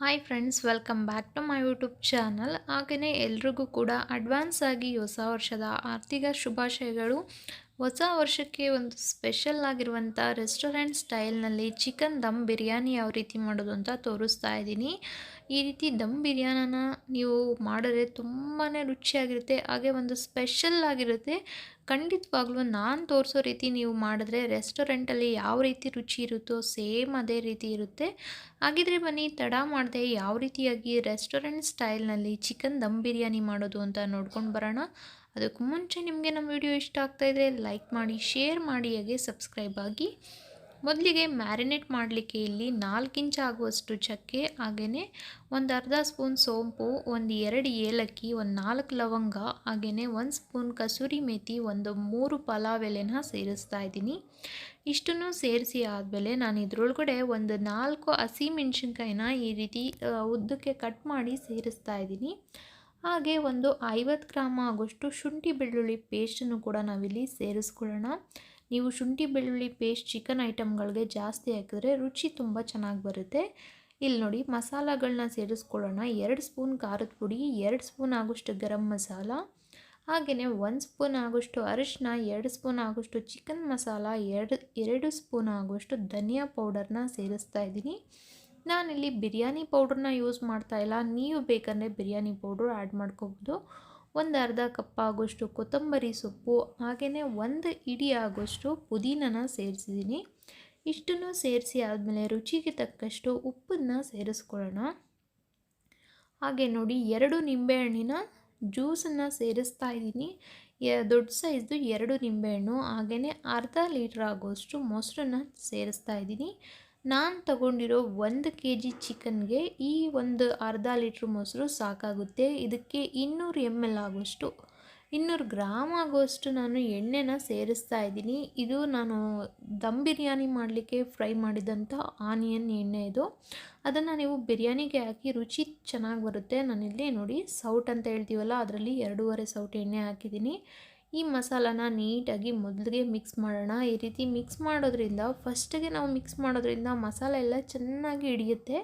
Hi friends welcome back to my YouTube channel ಹಾಗೆಯೇ ಎಲ್ರಿಗೂ ಕೂಡ ಅಡ್ವಾನ್ಸ್ ಆಗಿ ಹೊಸ ವರ್ಷದ ಆರ್ಥಿಕ ಶುಭಾಶಯಗಳು. ಹೊಸ ವರ್ಷಕ್ಕೆ ಒಂದು ಸ್ಪೆಷಲ್ ಆಗಿರುವಂಥ ರೆಸ್ಟೋರೆಂಟ್ ಸ್ಟೈಲ್ನಲ್ಲಿ ಚಿಕನ್ ದಮ್ ಬಿರಿಯಾನಿ ಯಾವ ರೀತಿ ಮಾಡೋದು ಅಂತ ತೋರಿಸ್ತಾ ಇದ್ದೀನಿ. ಈ ರೀತಿ ದಮ್ ಬಿರಿಯಾನನ ನೀವು ಮಾಡಿದ್ರೆ ತುಂಬಾ ರುಚಿಯಾಗಿರುತ್ತೆ, ಹಾಗೆ ಒಂದು ಸ್ಪೆಷಲ್ ಆಗಿರುತ್ತೆ. ಖಂಡಿತವಾಗ್ಲೂ ನಾನು ತೋರಿಸೋ ರೀತಿ ನೀವು ಮಾಡಿದ್ರೆ ರೆಸ್ಟೋರೆಂಟಲ್ಲಿ ಯಾವ ರೀತಿ ರುಚಿ ಇರುತ್ತೋ ಸೇಮ್ ಅದೇ ರೀತಿ ಇರುತ್ತೆ. ಹಾಗಿದ್ರೆ ಬನ್ನಿ, ತಡ ಮಾಡದೆ ಯಾವ ರೀತಿಯಾಗಿ ರೆಸ್ಟೋರೆಂಟ್ ಸ್ಟೈಲ್ನಲ್ಲಿ ಚಿಕನ್ ದಮ್ ಬಿರಿಯಾನಿ ಮಾಡೋದು ಅಂತ ನೋಡ್ಕೊಂಡು ಬರೋಣ. ಅದಕ್ಕೂ ಮುಂಚೆ ನಿಮಗೆ ನಮ್ಮ ವಿಡಿಯೋ ಇಷ್ಟ ಆಗ್ತಾಯಿದ್ರೆ ಲೈಕ್ ಮಾಡಿ, ಶೇರ್ ಮಾಡಿ, ಹಾಗೆ ಸಬ್ಸ್ಕ್ರೈಬ್ ಆಗಿ. ಮೊದಲಿಗೆ ಮ್ಯಾರಿನೇಟ್ ಮಾಡಲಿಕ್ಕೆ ಇಲ್ಲಿ ನಾಲ್ಕು ಇಂಚ್ ಆಗುವಷ್ಟು ಚಕ್ಕೆ ಹಾಗೆಯೇ ಒಂದು ಅರ್ಧ ಸ್ಪೂನ್ ಸೋಂಪು, ಒಂದು ಎರಡು ಏಲಕ್ಕಿ, ಒಂದು ನಾಲ್ಕು ಲವಂಗ ಹಾಗೆಯೇ ಒಂದು ಸ್ಪೂನ್ ಕಸೂರಿ ಮೇಥಿ ಒಂದು ಮೂರು ಪಲಾವ್ ಎಲೆನ ಸೇರಿಸ್ತಾ ಇದ್ದೀನಿ. ಇಷ್ಟನ್ನು ಸೇರಿಸಿ ಆದಮೇಲೆ ನಾನು ಇದ್ರೊಳಗಡೆ ಒಂದು ನಾಲ್ಕು ಹಸಿ ಮೆಣಸಿನ್ಕಾಯಿನ ಈ ರೀತಿ ಉದ್ದಕ್ಕೆ ಕಟ್ ಮಾಡಿ ಸೇರಿಸ್ತಾ ಇದ್ದೀನಿ. ಹಾಗೆ ಒಂದು ಐವತ್ತು ಗ್ರಾಮ ಆಗೋಷ್ಟು ಶುಂಠಿ ಬೆಳ್ಳುಳ್ಳಿ ಪೇಸ್ಟನ್ನು ಕೂಡ ನಾವಿಲ್ಲಿ ಸೇರಿಸ್ಕೊಳ್ಳೋಣ. ನೀವು ಶುಂಠಿ, ಬೆಳ್ಳುಳ್ಳಿ ಪೇಸ್ಟ್ ಚಿಕನ್ ಐಟಮ್ಗಳಿಗೆ ಜಾಸ್ತಿ ಹಾಕಿದ್ರೆ ರುಚಿ ತುಂಬ ಚೆನ್ನಾಗಿ ಬರುತ್ತೆ. ಇಲ್ಲಿ ನೋಡಿ ಮಸಾಲಗಳನ್ನ ಸೇರಿಸ್ಕೊಳ್ಳೋಣ. ಎರಡು ಸ್ಪೂನ್ ಖಾರದ ಪುಡಿ, ಎರಡು ಸ್ಪೂನ್ ಆಗೋಷ್ಟು ಗರಂ ಮಸಾಲ ಹಾಗೆಯೇ ಒಂದು ಸ್ಪೂನ್ ಆಗೋಷ್ಟು ಅರಿಶಿನ ಎರಡು ಸ್ಪೂನ್ ಆಗೋಷ್ಟು ಚಿಕನ್ ಮಸಾಲ, ಎರಡು ಎರಡು ಸ್ಪೂನ್ ಆಗೋಷ್ಟು ಧನಿಯಾ ಪೌಡರ್ನ ಸೇರಿಸ್ತಾ ಇದ್ದೀನಿ. ನಾನಿಲ್ಲಿ ಬಿರಿಯಾನಿ ಪೌಡ್ರನ್ನ ಯೂಸ್ ಮಾಡ್ತಾ ಇಲ್ಲ. ನೀವು ಬೇಕಂದರೆ ಬಿರಿಯಾನಿ ಪೌಡ್ರು ಆ್ಯಡ್ ಮಾಡ್ಕೋಬೋದು. ಒಂದು ಅರ್ಧ ಕಪ್ ಆಗೋಷ್ಟು ಕೊತ್ತಂಬರಿ ಸೊಪ್ಪು ಹಾಗೆಯೇ ಒಂದು ಇಡಿ ಆಗೋಷ್ಟು ಪುದೀನನ ಸೇರಿಸಿದ್ದೀನಿ. ಇಷ್ಟನ್ನು ಸೇರಿಸಿ ಆದಮೇಲೆ ರುಚಿಗೆ ತಕ್ಕಷ್ಟು ಉಪ್ಪನ್ನು ಸೇರಿಸ್ಕೊಳ್ಳೋಣ. ಹಾಗೆ ನೋಡಿ, ಎರಡು ನಿಂಬೆಹಣ್ಣಿನ ಜ್ಯೂಸನ್ನು ಸೇರಿಸ್ತಾ ಇದ್ದೀನಿ. ದೊಡ್ಡ ಸೈಜ್ದು ಎರಡು ನಿಂಬೆಹಣ್ಣು ಹಾಗೆಯೇ ಅರ್ಧ ಲೀಟ್ರ್ ಆಗೋಷ್ಟು ಮೊಸರನ್ನು ಸೇರಿಸ್ತಾ ಇದ್ದೀನಿ. ನಾನು ತಗೊಂಡಿರೋ ಒಂದು ಕೆ ಜಿ ಚಿಕನ್ಗೆ ಈ ಒಂದು ಅರ್ಧ ಲೀಟ್ರ್ ಮೊಸರು ಸಾಕಾಗುತ್ತೆ. ಇದಕ್ಕೆ ಇನ್ನೂರು ಎಂ ಎಲ್ ಆಗುವಷ್ಟು ಇನ್ನೂರು ಗ್ರಾಮ್ ಆಗುವಷ್ಟು ನಾನು ಎಣ್ಣೆನ ಸೇರಿಸ್ತಾ ಇದ್ದೀನಿ. ಇದು ನಾನು ದಮ್ ಬಿರಿಯಾನಿ ಮಾಡಲಿಕ್ಕೆ ಫ್ರೈ ಮಾಡಿದಂಥ ಆನಿಯನ್ ಎಣ್ಣೆ ಇದು. ಅದನ್ನು ನೀವು ಬಿರಿಯಾನಿಗೆ ಹಾಕಿ ರುಚಿ ಚೆನ್ನಾಗಿ ಬರುತ್ತೆ. ನಾನಿಲ್ಲಿ ನೋಡಿ ಸೌಟ್ ಅಂತ ಹೇಳ್ತೀವಲ್ಲ, ಅದರಲ್ಲಿ ಎರಡೂವರೆ ಸೌಟ್ ಎಣ್ಣೆ ಹಾಕಿದ್ದೀನಿ. ಈ ಮಸಾಲಾನ ನೀಟಾಗಿ ಮೊದಲಿಗೆ ಮಿಕ್ಸ್ ಮಾಡೋಣ. ಈ ರೀತಿ ಮಿಕ್ಸ್ ಮಾಡೋದ್ರಿಂದ ಫಸ್ಟಿಗೆ ನಾವು ಮಿಕ್ಸ್ ಮಾಡೋದ್ರಿಂದ ಮಸಾಲ ಎಲ್ಲ ಚೆನ್ನಾಗಿ ಹಿಡಿಯುತ್ತೆ.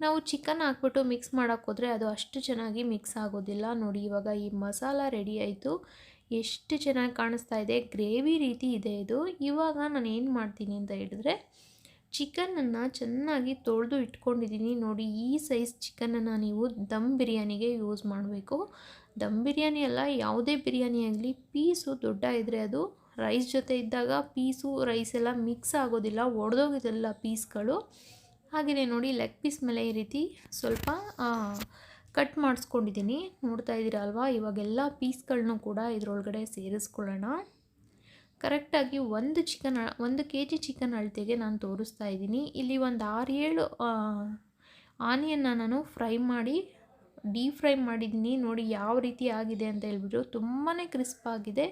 ನಾವು ಚಿಕನ್ ಹಾಕ್ಬಿಟ್ಟು ಮಿಕ್ಸ್ ಮಾಡೋಕ್ಕೋದ್ರೆ ಅದು ಅಷ್ಟು ಚೆನ್ನಾಗಿ ಮಿಕ್ಸ್ ಆಗೋದಿಲ್ಲ. ನೋಡಿ, ಇವಾಗ ಈ ಮಸಾಲ ರೆಡಿ ಆಯಿತು. ಎಷ್ಟು ಚೆನ್ನಾಗಿ ಕಾಣಿಸ್ತಾ ಇದೆ. ಗ್ರೇವಿ ರೀತಿ ಇದೆ ಇದು. ಇವಾಗ ನಾನು ಏನು ಮಾಡ್ತೀನಿ ಅಂತ ಹೇಳಿದ್ರೆ ಚಿಕನನ್ನು ಚೆನ್ನಾಗಿ ತೊಳೆದು ಇಟ್ಕೊಂಡಿದ್ದೀನಿ. ನೋಡಿ, ಈ ಸೈಜ್ ಚಿಕನನ್ನು ನೀವು ದಮ್ ಬಿರಿಯಾನಿಗೆ ಯೂಸ್ ಮಾಡಬೇಕು. ದಮ್ ಬಿರಿಯಾನಿ ಅಲ್ಲ, ಯಾವುದೇ ಬಿರಿಯಾನಿ ಆಗಲಿ, ಪೀಸು ದೊಡ್ಡ ಇದ್ದರೆ ಅದು ರೈಸ್ ಜೊತೆ ಇದ್ದಾಗ ಪೀಸು, ರೈಸ್ ಎಲ್ಲ ಮಿಕ್ಸ್ ಆಗೋದಿಲ್ಲ ಒಡೆದೋಗಿದೆಲ್ಲ ಪೀಸ್ಗಳು. ಹಾಗೆಯೇ ನೋಡಿ, ಲೆಗ್ ಪೀಸ್ ಮೇಲೆ ಈ ರೀತಿ ಸ್ವಲ್ಪ ಕಟ್ ಮಾಡಿಸ್ಕೊಂಡಿದ್ದೀನಿ. ನೋಡ್ತಾ ಇದ್ದೀರಲ್ವಾ ಇವಾಗೆಲ್ಲ ಪೀಸ್ಗಳನ್ನೂ ಕೂಡ ಇದರೊಳಗಡೆ ಸೇರಿಸ್ಕೊಳ್ಳೋಣ. ಕರೆಕ್ಟಾಗಿ ಒಂದು ಚಿಕನ್ ಒಂದು ಕೆ ಜಿ ಚಿಕನ್ ಅಳತೆಗೆ ನಾನು ತೋರಿಸ್ತಾ ಇದ್ದೀನಿ. ಇಲ್ಲಿ ಒಂದು ಆರು ಏಳು ಆನಿಯನ್ನ ನಾನು ಫ್ರೈ ಮಾಡಿ, ಡೀಪ್ ಫ್ರೈ ಮಾಡಿದ್ದೀನಿ. ನೋಡಿ ಯಾವ ರೀತಿ ಆಗಿದೆ ಅಂತ ಹೇಳ್ಬಿಟ್ಟು ತುಂಬಾ ಕ್ರಿಸ್ಪ್ ಆಗಿದೆ.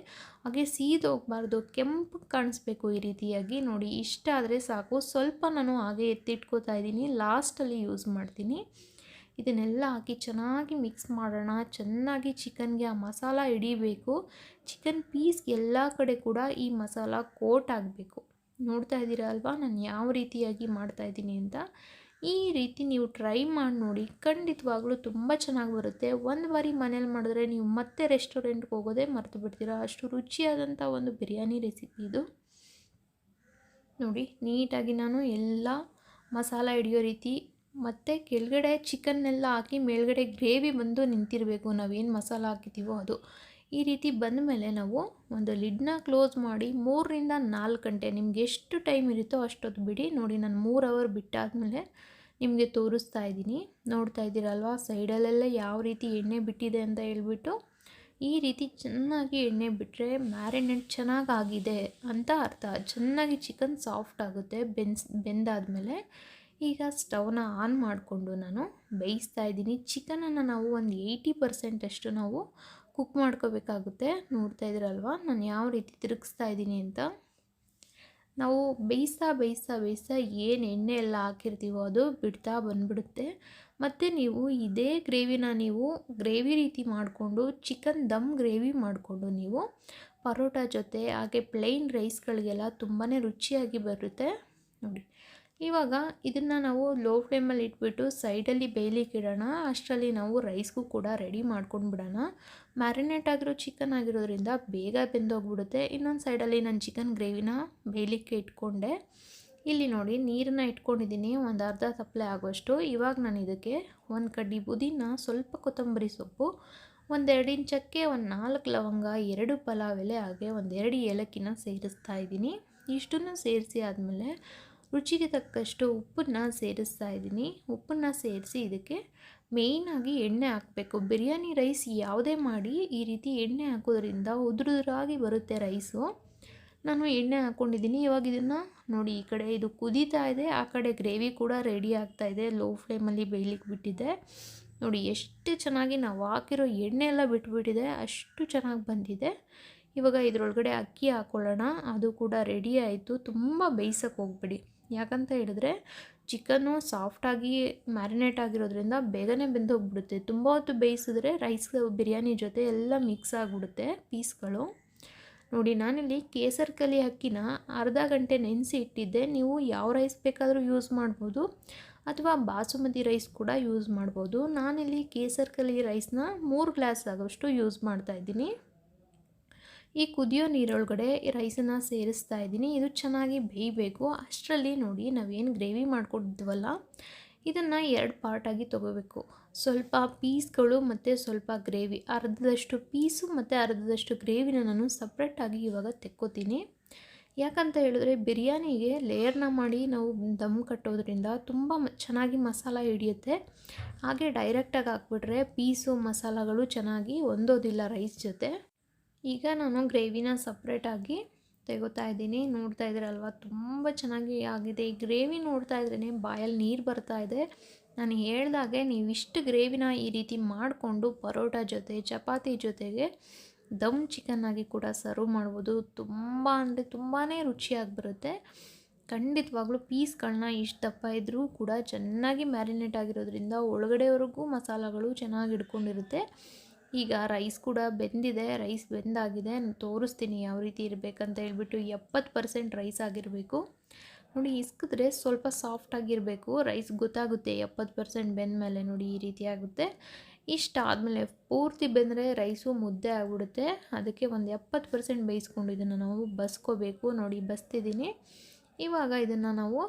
ಹಾಗೆ ಸೀದೋಗಬಾರ್ದು ಕೆಂಪು ಕಾಣಿಸ್ಬೇಕು ಈ ರೀತಿಯಾಗಿ. ನೋಡಿ ಇಷ್ಟ ಆದರೆ ಸಾಕು. ಸ್ವಲ್ಪ ನಾನು ಹಾಗೆ ಎತ್ತಿಟ್ಕೋತಾ ಇದ್ದೀನಿ. ಲಾಸ್ಟಲ್ಲಿ ಯೂಸ್ ಮಾಡ್ತೀನಿ. ಇದನ್ನೆಲ್ಲ ಹಾಕಿ ಚೆನ್ನಾಗಿ ಮಿಕ್ಸ್ ಮಾಡೋಣ. ಚೆನ್ನಾಗಿ ಚಿಕನ್ಗೆ ಆ ಮಸಾಲ ಹಿಡಿಬೇಕು. ಚಿಕನ್ ಪೀಸ್ ಎಲ್ಲ ಕಡೆ ಕೂಡ ಈ ಮಸಾಲ ಕೋಟ್ ಆಗಬೇಕು. ನೋಡ್ತಾ ಇದ್ದೀರಾ ಅಲ್ವಾ? ನಾನು ಯಾವ ರೀತಿಯಾಗಿ ಮಾಡ್ತಾಯಿದ್ದೀನಿ ಅಂತ. ಈ ರೀತಿ ನೀವು ಟ್ರೈ ಮಾಡಿ ನೋಡಿ. ಖಂಡಿತವಾಗ್ಲೂ ತುಂಬ ಚೆನ್ನಾಗಿ ಬರುತ್ತೆ. ಒಂದು ಬಾರಿ ಮನೇಲಿ ಮಾಡಿದ್ರೆ ನೀವು ಮತ್ತೆ ರೆಸ್ಟೋರೆಂಟ್ಗೆ ಹೋಗೋದೇ ಮರೆತು ಬಿಡ್ತೀರಾ. ಅಷ್ಟು ರುಚಿಯಾದಂಥ ಒಂದು ಬಿರಿಯಾನಿ ರೆಸಿಪಿ ಇದು. ನೋಡಿ, ನೀಟಾಗಿ ನಾನು ಎಲ್ಲ ಮಸಾಲ ಹಿಡಿಯೋ ರೀತಿ ಮತ್ತು ಕೆಳಗಡೆ ಚಿಕನ್ನೆಲ್ಲ ಹಾಕಿ ಮೇಲ್ಗಡೆ ಗ್ರೇವಿ ಬಂದು ನಿಂತಿರಬೇಕು. ನಾವೇನು ಮಸಾಲ ಹಾಕಿದ್ದೀವೋ ಅದು. ಈ ರೀತಿ ಬಂದ ಮೇಲೆ ನಾವು ಒಂದು ಲಿಡ್ನ ಕ್ಲೋಸ್ ಮಾಡಿ ಮೂರರಿಂದ ನಾಲ್ಕು ಗಂಟೆ ನಿಮ್ಗೆ ಎಷ್ಟು ಟೈಮ್ ಇರುತ್ತೋ ಅಷ್ಟೊತ್ತು ಬಿಡಿ. ನೋಡಿ ನಾನು ಮೂರು ಅವರ್ ಬಿಟ್ಟಾದಮೇಲೆ ನಿಮಗೆ ತೋರಿಸ್ತಾ ಇದ್ದೀನಿ. ನೋಡ್ತಾ ಇದ್ದೀರಲ್ವ? ಸೈಡಲ್ಲೆಲ್ಲ ಯಾವ ರೀತಿ ಎಣ್ಣೆ ಬಿಟ್ಟಿದೆ ಅಂತ ಹೇಳ್ಬಿಟ್ಟು ಈ ರೀತಿ ಚೆನ್ನಾಗಿ ಎಣ್ಣೆ ಬಿಟ್ಟರೆ ಮ್ಯಾರಿನೇಟ್ ಚೆನ್ನಾಗಾಗಿದೆ ಅಂತ ಅರ್ಥ. ಚೆನ್ನಾಗಿ ಚಿಕನ್ ಸಾಫ್ಟ್ ಆಗುತ್ತೆ. ಬೆನ್ಸ್ ಬೆಂದಾದಮೇಲೆ ಈಗ ಸ್ಟವ್ನ ಆನ್ ಮಾಡಿಕೊಂಡು ನಾನು ಬೇಯಿಸ್ತಾ ಇದ್ದೀನಿ. ಚಿಕನನ್ನು ನಾವು ಒಂದು ಏಯ್ಟಿ ಪರ್ಸೆಂಟಷ್ಟು ನಾವು ಕುಕ್ ಮಾಡ್ಕೋಬೇಕಾಗುತ್ತೆ. ನೋಡ್ತಾ ಇದ್ದೀರಲ್ವ? ನಾನು ಯಾವ ರೀತಿ ತಿರುಗಿಸ್ತಾ ಇದ್ದೀನಿ ಅಂತ. ನಾವು ಬೇಯಿಸ್ತಾ ಬೇಯಿಸ್ತಾ ಬೇಯಿಸ್ತಾ ಏನು ಎಣ್ಣೆ ಎಲ್ಲ ಹಾಕಿರ್ತೀವೋ ಅದು ಬಿಡ್ತಾ ಬಂದುಬಿಡುತ್ತೆ. ಮತ್ತು ನೀವು ಇದೇ ಗ್ರೇವಿನ ನೀವು ಗ್ರೇವಿ ರೀತಿ ಮಾಡಿಕೊಂಡು, ಚಿಕನ್ ದಮ್ ಗ್ರೇವಿ ಮಾಡಿಕೊಂಡು ನೀವು ಪರೋಟ ಜೊತೆ ಹಾಗೆ ಪ್ಲೈನ್ ರೈಸ್ಗಳಿಗೆಲ್ಲ ತುಂಬಾ ರುಚಿಯಾಗಿ ಬರುತ್ತೆ. ನೋಡಿ ಇವಾಗ ಇದನ್ನು ನಾವು ಲೋ ಫ್ಲೇಮಲ್ಲಿ ಇಟ್ಬಿಟ್ಟು ಸೈಡಲ್ಲಿ ಬೇಯಲಿಕ್ಕೆ ಇಡೋಣ, ಅಷ್ಟರಲ್ಲಿ ನಾವು ರೈಸ್ಗೂ ಕೂಡ ರೆಡಿ ಮಾಡ್ಕೊಂಡು ಬಿಡೋಣ ಮ್ಯಾರಿನೇಟ್ ಆಗಿರೋ ಚಿಕನ್ ಆಗಿರೋದ್ರಿಂದ ಬೇಗ ಬೆಂದೋಗ್ಬಿಡುತ್ತೆ. ಇನ್ನೊಂದು ಸೈಡಲ್ಲಿ ನಾನು ಚಿಕನ್ ಗ್ರೇವಿನ ಬೇಯಲಿಕ್ಕೆ ಇಟ್ಕೊಂಡೆ. ಇಲ್ಲಿ ನೋಡಿ ನೀರನ್ನ ಇಟ್ಕೊಂಡಿದ್ದೀನಿ, ಒಂದು ಅರ್ಧ ತಪ್ಪಲೆ ಆಗೋಷ್ಟು. ಇವಾಗ ನಾನು ಇದಕ್ಕೆ ಒಂದು ಕಡ್ಡಿ ಬುದಿನ ಸ್ವಲ್ಪ ಕೊತ್ತಂಬರಿ ಸೊಪ್ಪು, ಒಂದೆರಡು ಇಂಚಕ್ಕೆ ಒಂದು ನಾಲ್ಕು ಲವಂಗ, ಎರಡು ಪಲಾವ್ ಎಲೆ ಹಾಗೆ ಒಂದೆರಡು ಏಲಕ್ಕಿನ ಸೇರಿಸ್ತಾ ಇದ್ದೀನಿ. ಇಷ್ಟನ್ನು ಸೇರಿಸಿ ಆದಮೇಲೆ ರುಚಿಗೆ ತಕ್ಕಷ್ಟು ಉಪ್ಪನ್ನು ಸೇರಿಸ್ತಾ ಇದ್ದೀನಿ. ಉಪ್ಪನ್ನು ಸೇರಿಸಿ ಇದಕ್ಕೆ ಮೇಯ್ನಾಗಿ ಎಣ್ಣೆ ಹಾಕಬೇಕು. ಬಿರಿಯಾನಿ ರೈಸ್ ಯಾವುದೇ ಮಾಡಿ ಈ ರೀತಿ ಎಣ್ಣೆ ಹಾಕೋದ್ರಿಂದ ಉದುರುದುರಾಗಿ ಬರುತ್ತೆ ರೈಸು ನಾನು ಎಣ್ಣೆ ಹಾಕ್ಕೊಂಡಿದ್ದೀನಿ ಇವಾಗ ಇದನ್ನು ನೋಡಿ ಈ ಕಡೆ ಇದು ಕುದೀತಾ ಇದೆ. ಆ ಕಡೆ ಗ್ರೇವಿ ಕೂಡ ರೆಡಿ ಆಗ್ತಾ ಇದೆ. ಲೋ ಫ್ಲೇಮಲ್ಲಿ ಬೇಯಲಿಕ್ಕೆ ಬಿಟ್ಟಿದ್ದೆ ನೋಡಿ ಎಷ್ಟು ಚೆನ್ನಾಗಿ ನಾವು ಹಾಕಿರೋ ಎಣ್ಣೆ ಎಲ್ಲ ಬಿಟ್ಬಿಟ್ಟಿದೆ. ಅಷ್ಟು ಚೆನ್ನಾಗಿ ಬಂದಿದೆ. ಇವಾಗ ಇದರೊಳಗಡೆ ಅಕ್ಕಿ ಹಾಕ್ಕೊಳ್ಳೋಣ ಅದು ಕೂಡ ರೆಡಿ ಆಯಿತು. ತುಂಬ ಬೇಯಿಸೋಕ್ಕೆ ಹೋಗ್ಬೇಡಿ. ಯಾಕಂತ ಹೇಳಿದ್ರೆ ಚಿಕನ್ನು ಸಾಫ್ಟಾಗಿ ಮ್ಯಾರಿನೇಟ್ ಆಗಿರೋದ್ರಿಂದ ಬೇಗನೆ ಬೆಂದೋಗ್ಬಿಡುತ್ತೆ. ತುಂಬ ಹೊತ್ತು ಬೇಯಿಸಿದ್ರೆ ರೈಸ್ ಬಿರಿಯಾನಿ ಜೊತೆ ಎಲ್ಲ ಮಿಕ್ಸ್ ಆಗಿಬಿಡುತ್ತೆ ಪೀಸ್ಗಳು ನೋಡಿ, ನಾನಿಲ್ಲಿ ಕೇಸರ್ ಕಲಿ ಅಕ್ಕಿನ ಅರ್ಧ ಗಂಟೆ ನೆನೆಸಿ ಇಟ್ಟಿದ್ದೆ. ನೀವು ಯಾವ ರೈಸ್ ಬೇಕಾದರೂ ಯೂಸ್ ಮಾಡ್ಬೋದು. ಅಥವಾ ಬಾಸುಮತಿ ರೈಸ್ ಕೂಡ ಯೂಸ್ ಮಾಡ್ಬೋದು. ನಾನಿಲ್ಲಿ ಕೇಸರ್ ಕಲಿ ರೈಸ್ನ ಮೂರು ಗ್ಲಾಸ್ ಆಗೋಷ್ಟು ಯೂಸ್ ಮಾಡ್ತಾಯಿದ್ದೀನಿ ಈ ಕುದಿಯೋ ನೀರೊಳಗಡೆ ರೈಸನ್ನು ಸೇರಿಸ್ತಾ ಇದ್ದೀನಿ. ಇದು ಚೆನ್ನಾಗಿ ಬೇಯಬೇಕು. ಅಷ್ಟರಲ್ಲಿ ನೋಡಿ ನಾವೇನು ಗ್ರೇವಿ ಮಾಡ್ಕೊಂಡಿದ್ವಲ್ಲ, ಇದನ್ನು ಎರಡು ಪಾರ್ಟಾಗಿ ತೊಗೋಬೇಕು. ಸ್ವಲ್ಪ ಪೀಸ್ಗಳು ಮತ್ತು ಸ್ವಲ್ಪ ಗ್ರೇವಿ. ಅರ್ಧದಷ್ಟು ಪೀಸು ಮತ್ತು ಅರ್ಧದಷ್ಟು ಗ್ರೇವಿನ ನಾನು ಸಪ್ರೇಟಾಗಿ ಇವಾಗ ತೆಕ್ಕೋತೀನಿ. ಯಾಕಂತ ಹೇಳಿದ್ರೆ ಬಿರಿಯಾನಿಗೆ ಲೇಯರ್ನ ಮಾಡಿ ನಾವು ದಮ್ ಕಟ್ಟೋದ್ರಿಂದ ತುಂಬ ಚೆನ್ನಾಗಿ ಮಸಾಲ ಹಿಡಿಯುತ್ತೆ. ಹಾಗೆ ಡೈರೆಕ್ಟಾಗಿ ಹಾಕ್ಬಿಟ್ರೆ ಪೀಸು ಮಸಾಲಗಳು ಚೆನ್ನಾಗಿ ಹೊಂದೋದಿಲ್ಲ ರೈಸ್ ಜೊತೆ. ಈಗ ನಾನು ಗ್ರೇವಿನ ಸಪ್ರೇಟಾಗಿ ತೆಗೋತಾ ಇದ್ದೀನಿ. ನೋಡ್ತಾ ಇದ್ದೀರಲ್ವ? ತುಂಬ ಚೆನ್ನಾಗಿ ಆಗಿದೆ. ಈ ಗ್ರೇವಿ ನೋಡ್ತಾ ಇದ್ರೇ ಬಾಯಲ್ಲಿ ನೀರು ಬರ್ತಾ ಇದೆ. ನಾನು ಹೇಳ್ದಾಗೆ ನೀವು ಇಷ್ಟು ಗ್ರೇವಿನ ಈ ರೀತಿ ಮಾಡಿಕೊಂಡು ಪರೋಟ ಜೊತೆ, ಚಪಾತಿ ಜೊತೆಗೆ ದಮ್ ಚಿಕನ್ನಾಗಿ ಕೂಡ ಸರ್ವ್ ಮಾಡ್ಬೋದು. ತುಂಬ ಅಂದರೆ ತುಂಬಾ ರುಚಿಯಾಗಿ ಬರುತ್ತೆ. ಖಂಡಿತವಾಗ್ಲೂ ಪೀಸ್ಗಳನ್ನ ಇಷ್ಟು ದಪ್ಪ ಇದ್ದರೂ ಕೂಡ ಚೆನ್ನಾಗಿ ಮ್ಯಾರಿನೇಟ್ ಆಗಿರೋದ್ರಿಂದ ಒಳಗಡೆವರೆಗೂ ಮಸಾಲಗಳು ಚೆನ್ನಾಗಿ ಹಿಡ್ಕೊಂಡಿರುತ್ತೆ. ಈಗ ರೈಸ್ ಕೂಡ ಬೆಂದಿದೆ ರೈಸ್ ಬೆಂದಾಗಿದೆ. ತೋರಿಸ್ತೀನಿ ಯಾವ ರೀತಿ ಇರಬೇಕಂತ ಹೇಳ್ಬಿಟ್ಟು ಎಪ್ಪತ್ತು ಪರ್ಸೆಂಟ್ ರೈಸ್ ಆಗಿರಬೇಕು. ನೋಡಿ, ಇಸ್ಕಿದ್ರೆ ಸ್ವಲ್ಪ ಸಾಫ್ಟಾಗಿರಬೇಕು ರೈಸ್ ಗೊತ್ತಾಗುತ್ತೆ ಎಪ್ಪತ್ತು ಪರ್ಸೆಂಟ್ ಬೆಂದ ಮೇಲೆ ನೋಡಿ ಈ ರೀತಿ ಆಗುತ್ತೆ. ಇಷ್ಟ ಆದಮೇಲೆ ಪೂರ್ತಿ ಬೆಂದರೆ ರೈಸು ಮುದ್ದೆ ಆಗಿಬಿಡುತ್ತೆ. ಅದಕ್ಕೆ ಒಂದು ಎಪ್ಪತ್ತು ಪರ್ಸೆಂಟ್ ಬೇಯಿಸ್ಕೊಂಡು ಇದನ್ನು ನಾವು ಬಸ್ಕೋಬೇಕು. ನೋಡಿ, ಬಸ್ತಿದ್ದೀನಿ. ಇವಾಗ ಇದನ್ನು ನಾವು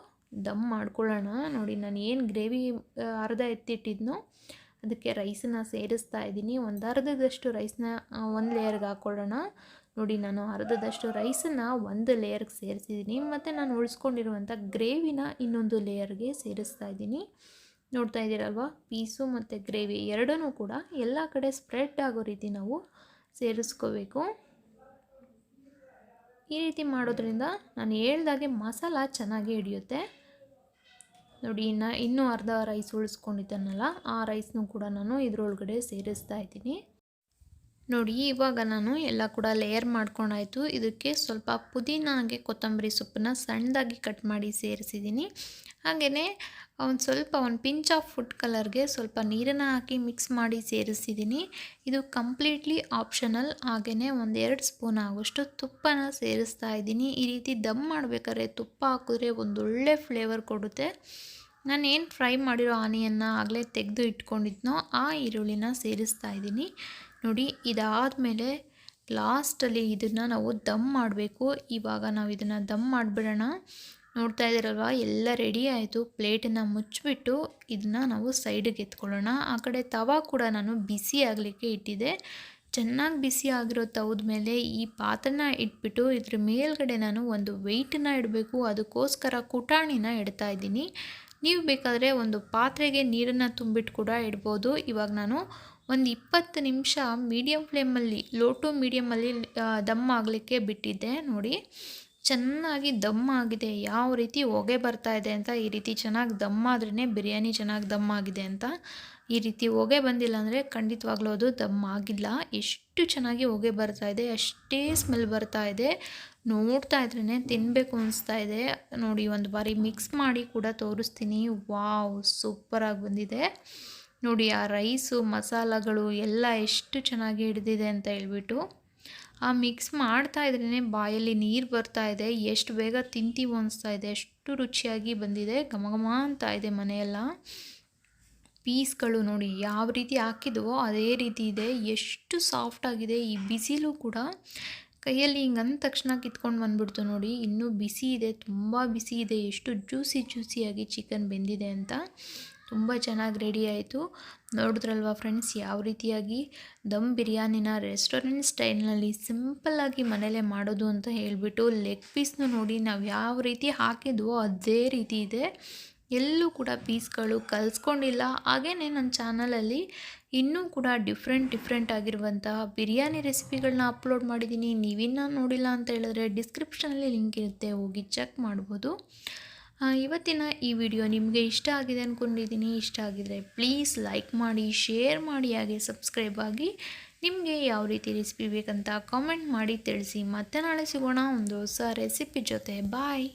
ದಮ್ ಮಾಡ್ಕೊಳ್ಳೋಣ. ನೋಡಿ ನಾನು ಏನು ಗ್ರೇವಿ, ಅರ್ಧ ಎತ್ತಿಟ್ಟಿದ್ನೋ ಅದಕ್ಕೆ ರೈಸನ್ನ ಸೇರಿಸ್ತಾ ಇದ್ದೀನಿ. ಒಂದು ಅರ್ಧದಷ್ಟು ರೈಸನ್ನ ಒಂದು ಲೇಯರ್ಗೆ ಹಾಕ್ಕೊಳ್ಳೋಣ ನೋಡಿ, ನಾನು ಅರ್ಧದಷ್ಟು ರೈಸನ್ನು ಒಂದು ಲೇಯರ್ಗೆ ಸೇರಿಸಿದ್ದೀನಿ. ಮತ್ತು ನಾನು ಉಳಿಸ್ಕೊಂಡಿರುವಂಥ ಗ್ರೇವಿನ ಇನ್ನೊಂದು ಲೇಯರ್ಗೆ ಸೇರಿಸ್ತಾ ಇದ್ದೀನಿ. ನೋಡ್ತಾ ಇದ್ದೀರಲ್ವ? ಪೀಸು ಮತ್ತು ಗ್ರೇವಿ ಎರಡನ್ನೂ ಕೂಡ ಎಲ್ಲ ಕಡೆ ಸ್ಪ್ರೆಡ್ ಆಗೋ ರೀತಿ ನಾವು ಸೇರಿಸ್ಕೋಬೇಕು. ಈ ರೀತಿ ಮಾಡೋದ್ರಿಂದ ನಾನು ಹೇಳ್ದಾಗೆ ಮಸಾಲ ಚೆನ್ನಾಗಿ ಹಿಡಿಯುತ್ತೆ. ನೋಡಿ ಇನ್ನು ಇನ್ನೂ ಅರ್ಧ ರೈಸ್ ಉಳಿಸ್ಕೊಂಡಿದ್ದಾನಲ್ಲ ಆ ರೈಸ್ನೂ ಕೂಡ ನಾನು ಇದರೊಳಗಡೆ ಸೇರಿಸ್ತಾ ಇದ್ದೀನಿ. ನೋಡಿ, ಇವಾಗ ನಾನು ಎಲ್ಲ ಕೂಡ ಲೇಯರ್ ಮಾಡ್ಕೊಂಡಾಯಿತು. ಇದಕ್ಕೆ ಸ್ವಲ್ಪ ಪುದೀನ ಹಾಗೆ ಕೊತ್ತಂಬರಿ ಸೊಪ್ಪನ್ನ ಸಣ್ಣದಾಗಿ ಕಟ್ ಮಾಡಿ ಸೇರಿಸಿದ್ದೀನಿ. ಹಾಗೆಯೇ ಒಂದು ಸ್ವಲ್ಪ ಒಂದು ಪಿಂಚ್ ಆಫ್ ಫುಡ್ ಕಲರ್ಗೆ ಸ್ವಲ್ಪ ನೀರನ್ನು ಹಾಕಿ ಮಿಕ್ಸ್ ಮಾಡಿ ಸೇರಿಸಿದ್ದೀನಿ. ಇದು ಕಂಪ್ಲೀಟ್ಲಿ ಆಪ್ಷನಲ್ ಹಾಗೆಯೇ ಒಂದೆರಡು ಸ್ಪೂನ್ ಆಗೋಷ್ಟು ತುಪ್ಪನ ಸೇರಿಸ್ತಾ ಇದ್ದೀನಿ. ಈ ರೀತಿ ದಮ್ ಮಾಡಬೇಕಾದ್ರೆ ತುಪ್ಪ ಹಾಕಿದ್ರೆ ಒಂದೊಳ್ಳೆ ಫ್ಲೇವರ್ ಕೊಡುತ್ತೆ. ನಾನು ಏನು ಫ್ರೈ ಮಾಡಿರೋ ಆನೆಯನ್ನು ಆಗಲೇ ತೆಗೆದು ಇಟ್ಕೊಂಡಿದ್ನೋ ಆ ಈರುಳ್ಳಿನ ಸೇರಿಸ್ತಾ ಇದ್ದೀನಿ. ನೋಡಿ, ಇದಾದಮೇಲೆ ಲಾಸ್ಟಲ್ಲಿ ಇದನ್ನು ನಾವು ದಮ್ ಮಾಡಬೇಕು. ಇವಾಗ ನಾವು ಇದನ್ನು ದಮ್ ಮಾಡಿಬಿಡೋಣ. ನೋಡ್ತಾ ಇದ್ದೀರಲ್ವ, ಎಲ್ಲ ರೆಡಿ ಆಯಿತು. ಪ್ಲೇಟನ್ನು ಮುಚ್ಚಿಬಿಟ್ಟು ಇದನ್ನು ನಾವು ಸೈಡಿಗೆ ಎತ್ಕೊಳ್ಳೋಣ. ಆ ಕಡೆ ತವ ಕೂಡ ನಾನು ಬಿಸಿ ಆಗಲಿಕ್ಕೆ ಇಟ್ಟಿದ್ದೆ. ಚೆನ್ನಾಗಿ ಬಿಸಿ ಆಗಿರೋ ತವದ ಮೇಲೆ ಈ ಪಾತ್ರನ ಇಟ್ಬಿಟ್ಟು ಇದ್ರ ಮೇಲ್ಗಡೆ ನಾನು ಒಂದು ವೆಯ್ಟನ್ನ ಇಡಬೇಕು. ಅದಕ್ಕೋಸ್ಕರ ಕುಟಾಣಿನ ಇಡ್ತಾ ಇದ್ದೀನಿ. ನೀವು ಬೇಕಾದರೆ ಒಂದು ಪಾತ್ರೆಗೆ ನೀರನ್ನು ತುಂಬಿಟ್ಟು ಕೂಡ ಇಡ್ಬೋದು. ಇವಾಗ ನಾನು ಒಂದು ಇಪ್ಪತ್ತು ನಿಮಿಷ ಮೀಡಿಯಮ್ ಫ್ಲೇಮಲ್ಲಿ ಲೋ ಟು ಮೀಡಿಯಮಲ್ಲಿ ದಮ್ ಆಗಲಿಕ್ಕೆ ಬಿಟ್ಟಿದ್ದೆ, ನೋಡಿ. ಚೆನ್ನಾಗಿ ದಮ್ ಆಗಿದೆ, ಯಾವ ರೀತಿ ಹೊಗೆ ಬರ್ತಾ ಇದೆ ಅಂತ, ಈ ರೀತಿ ಚೆನ್ನಾಗಿ ದಮ್ ಆದ್ರೇ ಬಿರಿಯಾನಿ ಚೆನ್ನಾಗಿ ದಮ್ ಆಗಿದೆ ಅಂತ. ಈ ರೀತಿ ಹೊಗೆ ಬಂದಿಲ್ಲ ಅಂದರೆ ಖಂಡಿತವಾಗ್ಲೂ ಅದು ದಮ್ ಆಗಿಲ್ಲ. ಎಷ್ಟು ಚೆನ್ನಾಗಿ ಹೊಗೆ ಬರ್ತಾ ಇದೆ, ಅಷ್ಟೇ ಸ್ಮೆಲ್ ಬರ್ತಾ ಇದೆ. ನೋಡ್ತಾ ಇದ್ರೇ ತಿನ್ನಬೇಕು ಅನಿಸ್ತಾ ಇದೆ. ನೋಡಿ, ಒಂದು ಬಾರಿ ಮಿಕ್ಸ್ ಮಾಡಿ ಕೂಡ ತೋರಿಸ್ತೀನಿ. ವಾವ್, ಸೂಪರಾಗಿ ಬಂದಿದೆ. ನೋಡಿ, ಆ ರೈಸು, ಮಸಾಲಗಳು ಎಲ್ಲ ಎಷ್ಟು ಚೆನ್ನಾಗಿ ಹಿಡಿದಿದೆ ಅಂತ ಹೇಳ್ಬಿಟ್ಟು, ಆ ಮಿಕ್ಸ್ ಮಾಡ್ತಾ ಇದ್ರೇ ಬಾಯಲ್ಲಿ ನೀರು ಬರ್ತಾ ಇದೆ, ಎಷ್ಟು ಬೇಗ ತಿಂತೀವಿ ಅನಿಸ್ತಾ ಇದೆ ಎಷ್ಟು ರುಚಿಯಾಗಿ ಬಂದಿದೆ, ಘಮ ಘಮ ಅಂತ ಇದೆ ಮನೆಯೆಲ್ಲ. ಪೀಸ್ಗಳು ನೋಡಿ, ಯಾವ ರೀತಿ ಹಾಕಿದ್ವೋ ಅದೇ ರೀತಿ ಇದೆ, ಎಷ್ಟು ಸಾಫ್ಟ್ ಆಗಿದೆ, ಈ ಬಿಸಿಲು ಕೂಡ. ಕೈಯಲ್ಲಿ ಹಿಂಗೆ ಅಂದ ತಕ್ಷಣ ಕಿತ್ಕೊಂಡು ಬಂದ್ಬಿಡ್ತು ನೋಡಿ, ಇನ್ನೂ ಬಿಸಿ ಇದೆ, ತುಂಬ ಬಿಸಿ ಇದೆ, ಎಷ್ಟು ಜ್ಯೂಸಿ ಜ್ಯೂಸಿಯಾಗಿ ಚಿಕನ್ ಬೆಂದಿದೆ ಅಂತ. ತುಂಬ ಚೆನ್ನಾಗಿ ರೆಡಿ ಆಯಿತು. ನೋಡಿದ್ರಲ್ವ ಫ್ರೆಂಡ್ಸ್ ಯಾವ ರೀತಿಯಾಗಿ ದಮ್ ಬಿರಿಯಾನಿನ ರೆಸ್ಟೋರೆಂಟ್ ಸ್ಟೈಲ್ನಲ್ಲಿ ಸಿಂಪಲ್ಲಾಗಿ ಮನೇಲೇ ಮಾಡೋದು ಅಂತ ಹೇಳಿಬಿಟ್ಟು ಲೆಗ್ ಪೀಸ್ನು ನೋಡಿ ನಾವು ಯಾವ ರೀತಿ ಹಾಕಿದ್ವೋ ಅದೇ ರೀತಿ ಇದೆ. ಎಲ್ಲೂ ಕೂಡ ಪೀಸ್ಗಳು ಕಲಿಸ್ಕೊಂಡಿಲ್ಲ. ಹಾಗೇ ನನ್ನ ಚಾನಲಲ್ಲಿ ಇನ್ನೂ ಕೂಡ ಡಿಫ್ರೆಂಟ್ ಡಿಫ್ರೆಂಟ್ ಆಗಿರುವಂತಹ ಬಿರಿಯಾನಿ ರೆಸಿಪಿಗಳನ್ನ ಅಪ್ಲೋಡ್ ಮಾಡಿದ್ದೀನಿ ನೀವಿನ್ನೂ ನೋಡಿಲ್ಲ ಅಂತ ಹೇಳಿದ್ರೆ ಡಿಸ್ಕ್ರಿಪ್ಷನಲ್ಲಿ ಲಿಂಕ್ ಇರುತ್ತೆ. ಹೋಗಿ ಚೆಕ್ ಮಾಡ್ಬೋದು. ಇವತ್ತಿನ ಈ ವಿಡಿಯೋ ನಿಮಗೆ ಇಷ್ಟ ಆಗಿದೆ ಅಂದ್ಕೊಂಡಿದ್ದೀನಿ ಇಷ್ಟ ಆಗಿದರೆ ಪ್ಲೀಸ್ ಲೈಕ್ ಮಾಡಿ ಶೇರ್ ಮಾಡಿ, ಹಾಗೆ ಸಬ್ಸ್ಕ್ರೈಬ್ ಆಗಿ ನಿಮಗೆ ಯಾವ ರೀತಿ ರೆಸಿಪಿ ಬೇಕಂತ ಕಾಮೆಂಟ್ ಮಾಡಿ ತಿಳಿಸಿ. ಮತ್ತೆ ನಾಳೆ ಸಿಗೋಣ ಒಂದು ಹೊಸ ರೆಸಿಪಿ ಜೊತೆ. ಬಾಯ್